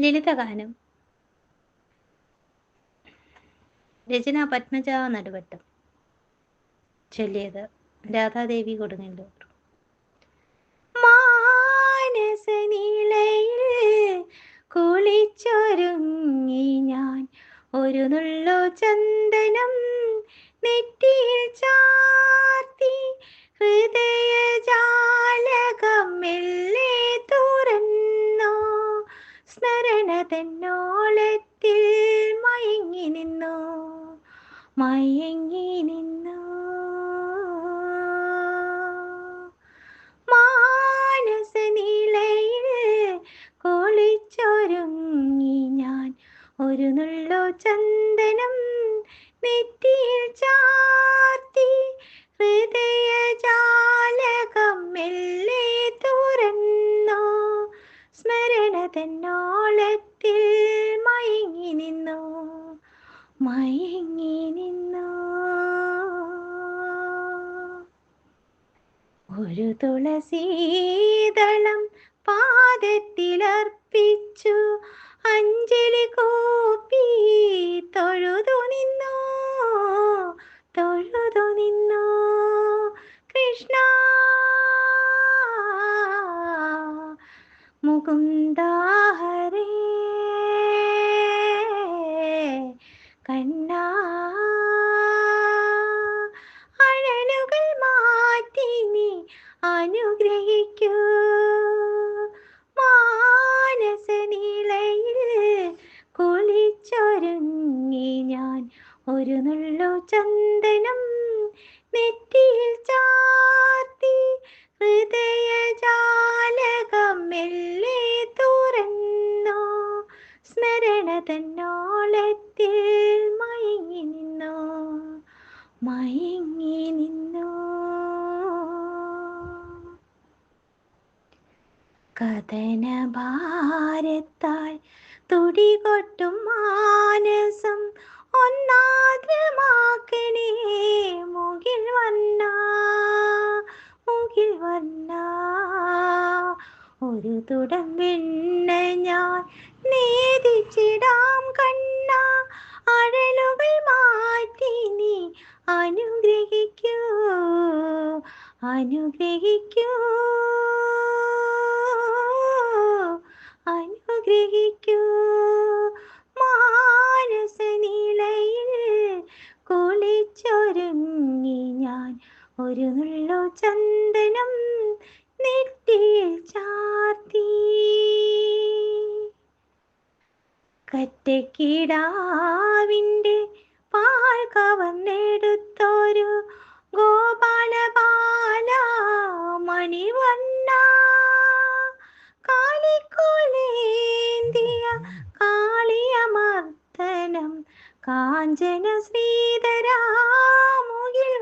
ലളിതഗാനം. രചന പത്മജ നടുവട്ടം. ചൊല്ലിയത് രാധാദേവി കൊടുങ്ങല്ലൂർ. മാനസനീളയിൽ സ്മരണ തന്നോളത്തിൽ മയങ്ങി നിന്നു മയങ്ങി നിന്നു. മാനസനിലയിൽ കൊളിച്ചൊരുങ്ങി ഞാൻ. ഒരു നുള്ളു ചന്ദനം നെറ്റിയിൽ ചാർത്തി തന്നോളത്തിൽ മയങ്ങി നിന്നു മയങ്ങി നിന്നു. ഒരു തുളസീതളം പാദത്തിലർപ്പിച്ചു അഞ്ജലി കോപ്പി തൊഴുതു നിന്നു തൊഴുതു നിന്നു. കൃഷ്ണ മുകുന്ദാഹരേ ചന്ദനം നെറ്റിയിൽ ചാർത്തി ഹൃദയജാലകം മെല്ലെ തുറന്നു. സ്മരണ തന്നോളത്തിൽ മയങ്ങി നിന്നു. മയങ്ങി നിന്നു. കഥന ഭാരത്താൽ തുടികൊട്ടും മാനസം ഒരു തുടം പിന്നെ ഞാൻ നേദിച്ചിടാം കണ്ണ. അഴലുകൾ മാറ്റി നീ അനുഗ്രഹിക്കൂ. അനുഗ്രഹിക്കൂ. അനുഗ്രഹിക്കൂ. ഒരു ചന്ദനം നെറ്റിയിൽ ചാർത്തി. കറ്റക്കിടാവിന്റെ പാൽ കവർന്നെടുത്തൊരു ഗോപാലപാല മണിവണ്ണ കാലിക്കോലേന്തിയ കാളിയമർദ്ദനം കാഞ്ചന ശ്രീധരാ മുകിൽ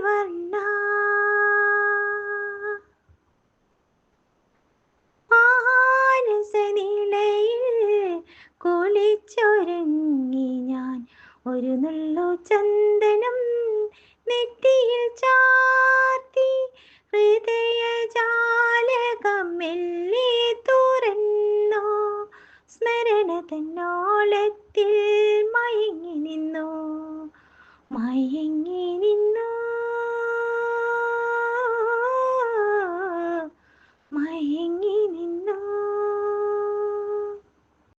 വണ്ണ മാനസനിലയിൽ കുളിച്ചൊരുങ്ങി ഞാൻ. ഒരു നുള്ളു ചന്ദനം നെറ്റിയിൽ